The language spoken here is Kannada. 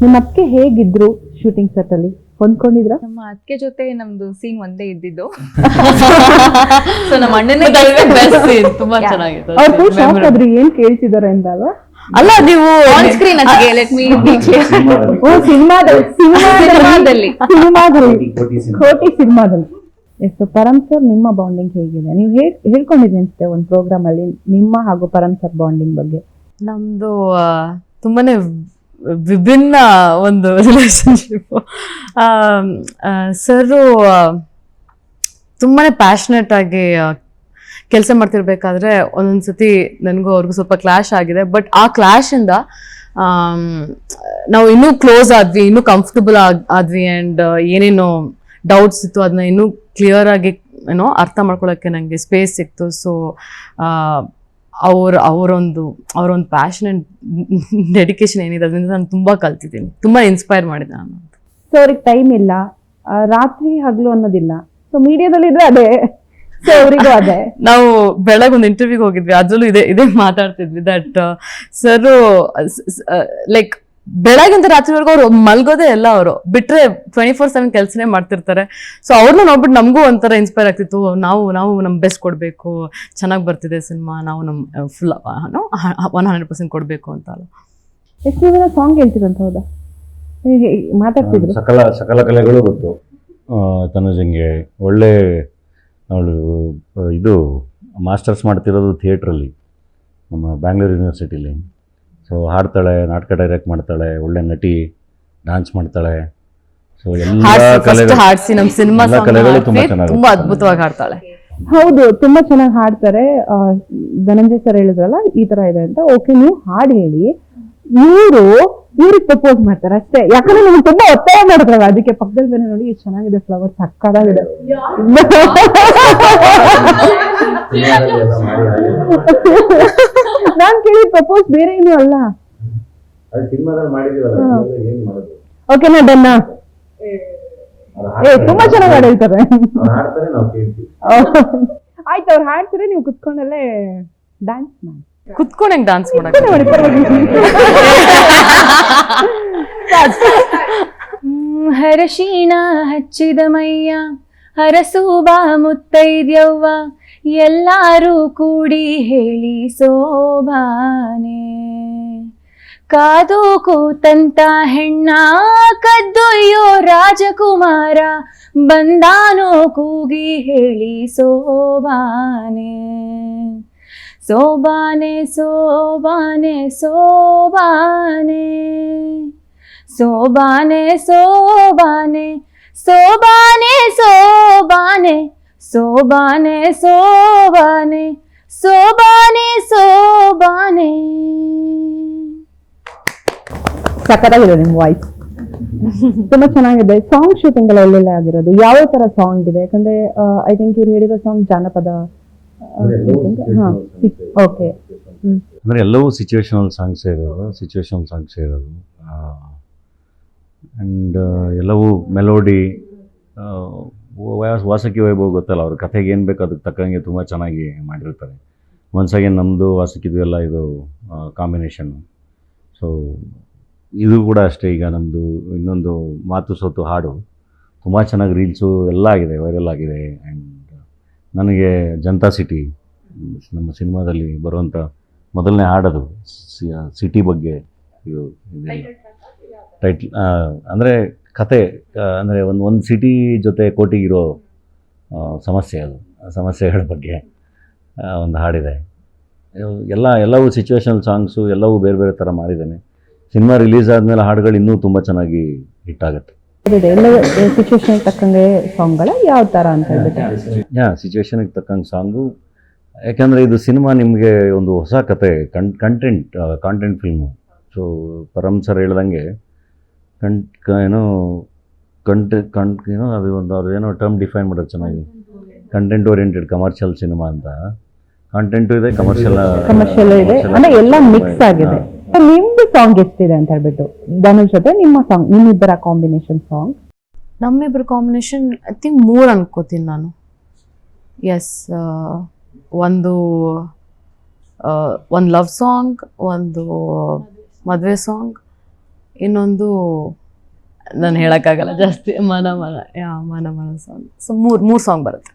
ನಿಮ್ಮ ಅತ್ತೆ ಹೇಗಿದ್ರು ಶೂಟಿಂಗ್ ಸೆಟ್ ಅಲ್ಲಿ? ಹೊಂದ್ಕೊಂಡಿದ್ರ? ನಮ್ಮ ಅತ್ತಿಗೆ ಜೊತೆ ನಮ್ದು ಸೀನ್ ಒಂದೇ ಇದ್ದಿದ್ದು. ಸೊ ನಮ್ಮ ಅಣ್ಣನೇ ಬೆಸ್ಟ್ ಸೀನ್ ತುಂಬಾ ಚೆನ್ನಾಗಿತ್ತು. ಅವ್ರು ಫುಲ್ ಶಾಕ್ ಆದ್ರು ಏನ್ ಕೇಳ್ತಿದಾರೆ ಅಂತ ಅಲ್ವಾ? ಅಲ್ಲ ನೀವು ಆನ್ ಸ್ಕ್ರೀನ್ ಲೆಟ್ ಮೀ ಓ ಸಿನಿಮಾದಲ್ಲಿ ಸಿನಿಮಾದಲ್ಲಿ. ಸಿನಿಮಾದಲ್ಲಿ. ಕೋಟಿ ಸಿನಿಮಾದಲ್ಲಿ. ಎಷ್ಟು ಪರಮ್ ಸರ್ ನಿಮ್ಮ ಬಾಂಡಿಂಗ್ ಹೇಗಿದೆ? ನೀವು ಹೇಳ್ ಹೇಳ್ಕೊಂಡಿದ್ರಿ ಅನ್ಸುತ್ತೆ ಒಂದು ಪ್ರೋಗ್ರಾಮ್ ಅಲ್ಲಿ ನಿಮ್ಮ ಹಾಗೂ ಪರಮ್ ಸರ್ ಬಾಂಡಿಂಗ್ ಬಗ್ಗೆ. ನಮ್ದು ತುಂಬಾನೇ ವಿಭಿನ್ನ ಒಂದು ರಿಲೇಶನ್ಶಿಪ್ ಸರು ತುಂಬಾ ಪ್ಯಾಷನೆಟ್ ಆಗಿ ಕೆಲಸ ಮಾಡ್ತಿರ್ಬೇಕಾದ್ರೆ ಒಂದೊಂದ್ಸತಿ ನನಗೂ ಅವ್ರಿಗೂ ಸ್ವಲ್ಪ ಕ್ಲಾಶ್ ಆಗಿದೆ. ಬಟ್ ಆ ಇಂದ ಆಮ್, ನಾವು ಇನ್ನೂ ಕ್ಲೋಸ್ ಆದ್ವಿ ಇನ್ನೂ ಕಂಫರ್ಟಬಲ್ ಆದ್ವಿ ಅಂಡ್ ಏನೇನು ಡೌಟ್ಸ್ ಇತ್ತು ಅದನ್ನ ಇನ್ನೂ ಕ್ಲಿಯರ್ ಆಗಿ ಏನೋ ಅರ್ಥ ಮಾಡ್ಕೊಳ್ಳೋಕ್ಕೆ ನನಗೆ ಸ್ಪೇಸ್ ಸಿಕ್ತು. ಸೊ ಅವ್ರ ಅವರೊಂದು ಅವರೊಂದು ಪ್ಯಾಷನ್ ಅಂಡ್ ಡೆಡಿಕೇಶನ್ ಏನಿದೆ ಅದರಿಂದ ನಾನು ತುಂಬಾ ಕಲ್ತಿದ್ದೀನಿ. ತುಂಬಾ ಇನ್ಸ್ಪೈರ್ ಮಾಡಿದೆ ನಾನು. ಸೊ ಅವ್ರಿಗೆ ಟೈಮ್ ಇಲ್ಲ. ರಾತ್ರಿ ಹಗಲು ಅನ್ನೋದಿಲ್ಲ. ಸೊ ಮೀಡಿಯಾದಲ್ಲಿ ಇದ್ರೆ ಅದೇ. ಸೊ ಅವರಿಗೂ ಅದೇ. ನಾವು ಬೆಳಗ್ಗೆ ಒಂದು ಇಂಟರ್ವ್ಯೂಗೆ ಹೋಗಿದ್ವಿ. ಅದ್ರಲ್ಲೂ ಇದೇ ಇದೇ ಮಾತಾಡ್ತಿದ್ವಿ ದಟ್ ಸರ್ ಲೈಕ್ ಬೆಳಗಿಂದ ರಾತ್ರಿವರೆಗೂ ಅವ್ರು ಮಲ್ಗೋದೇ ಎಲ್ಲ ಅವರು. ಬಿಟ್ರೆ ಟ್ವೆಂಟಿ ಫೋರ್ ಸೆವೆನ್ ಕೆಲಸನೇ ಮಾಡ್ತಿರ್ತಾರೆ. ಸೊ ಅವ್ರನ್ನ ನೋಡ್ಬಿಟ್ಟು ನಮಗೂ ಒಂಥರ ಇನ್ಸ್ಪೈರ್ ಆಗ್ತಿತ್ತು ನಾವು ನಾವು ನಮ್ಮ ಬೆಸ್ಟ್ ಕೊಡಬೇಕು ಚೆನ್ನಾಗಿ ಬರ್ತಿದೆ ಸಿನಿಮಾ ನಾವು ನಮ್ಮ ಫುಲ್ ಒನ್ ಹಂಡ್ರೆಡ್ ಪರ್ಸೆಂಟ್ ಕೊಡಬೇಕು ಅಂತ ಅಲ್ಲ. ಎಷ್ಟು ಜನ ಸಾಂಗ್ ಹೇಳ್ತಿರಂತ ಹೌದಾ? ಮಾತಾಡ್ತಿದ್ರು? ಸಕಲ ಸಕಲ ಕಲೆಗಳು ಗೊತ್ತು. ತನಜಂಗೆ ತನುಜಂಗೆ ಒಳ್ಳೆ ಅವಳು ಇದು ಮಾಸ್ಟರ್ಸ್ ಮಾಡ್ತಿರೋದು ಥಿಯೇಟ್ರಲ್ಲಿ ನಮ್ಮ ಬ್ಯಾಂಗ್ಳೂರ್ ಯೂನಿವರ್ಸಿಟಿಲಿ ಸೊ ಹಾಡ್ತಾಳೆ ನಾಟಕ ಡೈರೆಕ್ಟ್ ಮಾಡ್ತಾಳೆ ಒಳ್ಳೆ ನಟಿ ಡಾನ್ಸ್ ಮಾಡ್ತಾಳೆ. ಸೊ ಎಲ್ಲ ಕಲೆಗಳು ಹಾಡ್ಸಿ ನಮ್ಮ ಸಿನಿಮಾ ಎಲ್ಲ ಕಲೆಗಳು ತುಂಬಾ ಚೆನ್ನಾಗಿ ತುಂಬಾ ಅದ್ಭುತವಾಗಿ ಹಾಡ್ತಾಳೆ. ಹೌದು ತುಂಬಾ ಚೆನ್ನಾಗಿ ಹಾಡ್ತಾರೆ. ಧನಂಜಯ ಧನಂಜಯ್ ಸರ್ ಹೇಳಿದ್ರಲ್ಲ ಈ ತರ ಇದೆ ಅಂತ. ಓಕೆ ನೀವು ಹಾಡು ಹೇಳಿ. ಇವರು ಇವ್ರಿಗೆ ಪ್ರಪೋಸ್ ಮಾಡ್ತಾರೆ ಅಷ್ಟೇ. ಯಾಕಂದ್ರೆ ನಿಮ್ಗೆ ತುಂಬಾ ಒತ್ತಾಯ ಮಾಡಿದ್ರಲ್ಲ ಅದಕ್ಕೆ ಪಕ್ಕದಲ್ಲಿ ಬೇರೆ ನೋಡಿ ಎಷ್ಟು ಚೆನ್ನಾಗಿದೆ ಫ್ಲವರ್ ಸಕ್ಕದಾಗಿದೆ ನಾನ್ ಕೇಳಿ ಪ್ರಪೋಸ್ ಬೇರೆ ಏನು ಅಲ್ಲ. ಓಕೆ ನಾ ಡನ್ನ. ಏ ತುಂಬಾ ಚೆನ್ನಾಗಿ ಹಾಡು ಹೇಳ್ತಾರೆ ಆಯ್ತು ಅವ್ರು ಹಾಡ್ತಾರೆ ನೀವು ಕುತ್ಕೊಂಡಲ್ಲೇ ಡ್ಯಾನ್ಸ್ ಮಾಡಿ. ಕುತ್ಕೊಂಡಂಗ್ ಡಾನ್ಸ್ ಮಾಡಕ್ಕೆ. ಹ್ಮ್, ಹರಶೀಣ ಹಚ್ಚಿದ ಮೈಯ ಹರಸೂಬಾ ಮುತ್ತೈದ್ಯವ್ವ ಎಲ್ಲಾರು ಕೂಡಿ ಹೇಳಿ ಸೋಬಾನೆ. ಕಾದು ಕೂತಂತ ಹೆಣ್ಣ ಕದ್ದೊಯ್ಯೋ ರಾಜಕುಮಾರ, ಬಂದಾನೋ ಕೂಗಿ ಹೇಳಿ ಸೋಬಾನೆ. ಸೋಬಾನೆ ಸೋಬಾನೆ ಸೋಬಾನೆ. ಸೋಬಾನೆ ಸೋಬಾನೆ ಸೋಬಾನೆ ಸೋಬಾನೆ. ಸೋಬಾನೆ ಸೋಬಾನೆ ಸೋಬಾನೆ ಸೋಬಾನೆ. ಸಖತ್ತಾಗಿದೆ ನಿಮ್ಮ ವಾಯ್ಸ್ ತುಂಬಾ ಚೆನ್ನಾಗಿದೆ. ಸಾಂಗ್ ಶೂಟಿಂಗ್ ಎಲ್ಲ ಎಲ್ಲೆಲ್ಲ ಆಗಿರೋದು. ಯಾವ ತರ ಸಾಂಗ್ ಇದೆ? ಯಾಕಂದ್ರೆ ಐ ಥಿಂಕ್ ಇವ್ರು ಹೇಳಿರೋ ಸಾಂಗ್ ಜಾನಪದ ಓಕೆ ಅಂದ್ರೆ ಅಂದರೆ ಎಲ್ಲವೂ ಸಿಚುವೇಶನಲ್ ಸಾಂಗ್ಸ್ ಇರೋದು ಸಿಚುವೇಶನಲ್ ಸಾಂಗ್ಸ್ ಇರೋದು. ಅಂಡ್ ಎಲ್ಲವೂ ಮೆಲೋಡಿ ವಾಸಕಿ ವೈಭವ ಗೊತ್ತಲ್ಲ ಅವ್ರ ಕಥೆಗೆ ಏನು ಬೇಕು ಅದಕ್ಕೆ ತಕ್ಕಂಗೆ ತುಂಬ ಚೆನ್ನಾಗಿ ಮಾಡಿರ್ತಾರೆ. ಒಂದ್ಸಾಗಿ ನಮ್ಮದು ವಾಸಕಿದು ಎಲ್ಲ ಇದು ಕಾಂಬಿನೇಷನ್ನು ಸೊ ಇದು ಕೂಡ ಅಷ್ಟೇ ಈಗ ನಮ್ಮದು ಇನ್ನೊಂದು ಮಾತು ಸೋತು ಹಾಡು. ತುಂಬ ಚೆನ್ನಾಗಿ ರೀಲ್ಸು ಎಲ್ಲ ಆಗಿದೆ ವೈರಲ್ ಆಗಿದೆ. ಆ್ಯಂಡ್ ನನಗೆ ಜನತಾ ಸಿಟಿ ನಮ್ಮ ಸಿನಿಮಾದಲ್ಲಿ ಬರುವಂಥ ಮೊದಲನೇ ಹಾಡದು ಸಿಟಿ ಬಗ್ಗೆ ಇದು ಟೈಟ್ಲ್ ಅಂದರೆ ಕತೆ ಅಂದರೆ ಒಂದು ಒಂದು ಸಿಟಿ ಜೊತೆ ಕೋಟಿಗಿರೋ ಸಮಸ್ಯೆ ಅದು. ಆ ಸಮಸ್ಯೆಗಳ ಬಗ್ಗೆ ಒಂದು ಹಾಡಿದೆ. ಎಲ್ಲ ಎಲ್ಲವೂ ಸಿಚುವೇಶನಲ್ ಸಾಂಗ್ಸು ಎಲ್ಲವೂ ಬೇರೆ ಬೇರೆ ಥರ ಮಾಡಿದ್ದೇನೆ. ಸಿನಿಮಾ ರಿಲೀಸ್ ಆದಮೇಲೆ ಹಾಡುಗಳು ಇನ್ನೂ ತುಂಬ ಚೆನ್ನಾಗಿ ಹಿಟ್ ಆಗುತ್ತೆ. ಇದೆ ಎಲ್ಲ ಸಿಚುವೇಶನ್ ತಕ್ಕಂಗೆ ಸಾಂಗ್ಗಳ ಯಾವ ಥರ ಅಂತ ಹೇಳ್ಬಿಟ್ಟು. ಯಾ ಸಿಚುವೇಶನ್ಗೆ ತಕ್ಕಂಗೆ ಸಾಂಗು ಯಾಕೆಂದರೆ ಇದು ಸಿನಿಮಾ ನಿಮಗೆ ಒಂದು ಹೊಸ ಕತೆ content content film so Param sir ಹೇಳ್ದಂಗೆ ಕಂ ಕ- ಏನೋ ಕಂಟೆ ಕಂ ಏನೋ ಅದು ಒಂದು ಅವ್ರು ಏನೋ ಟರ್ಮ್ ಡಿಫೈನ್ ಮಾಡೋದು ಚೆನ್ನಾಗಿ. ಕಂಟೆಂಟ್ ಓರಿಯೆಂಟೆಡ್ ಕಮರ್ಷಿಯಲ್ ಸಿನಿಮಾ ಅಂತ. ಕಂಟೆಂಟು ಇದೆ ಕಮರ್ಷಿಯಲ್ ಕಮರ್ಷಿಯಲ್ ಇದೆ. ಅಂದ್ರೆ ಎಲ್ಲ ಮಿಕ್ಸ್ ಆಗಿದೆ. ನಿಮ್ದು ಸಾಂಗ್ ಎಷ್ಟಿದೆ ಅಂತ ಹೇಳ್ಬಿಟ್ಟು. ಧನುಷ್ ಜೊತೆ ನಿಮ್ಮ ಸಾಂಗ್ ನಿಮ್ಮಿಬ್ಬರ ಕಾಂಬಿನೇಷನ್ ಸಾಂಗ್ ನಮ್ಮಿಬ್ಬರ ಕಾಂಬಿನೇಷನ್ ಐ ಥಿಂಕ್ ಮೂರು ಅನ್ಕೋತೀನಿ ನಾನು. ಎಸ್ ಒಂದು ಒಂದು ಲವ್ ಸಾಂಗ್ ಒಂದು ಮದುವೆ ಸಾಂಗ್ ಇನ್ನೊಂದು ನಾನು ಹೇಳೋಕ್ಕಾಗಲ್ಲ ಜಾಸ್ತಿ ಮನ ಮನ ಯಾ ಮನ ಮನ ಸಾಂಗ್ ಸೊ ಮೂರು ಮೂರು ಸಾಂಗ್ ಬರುತ್ತೆ.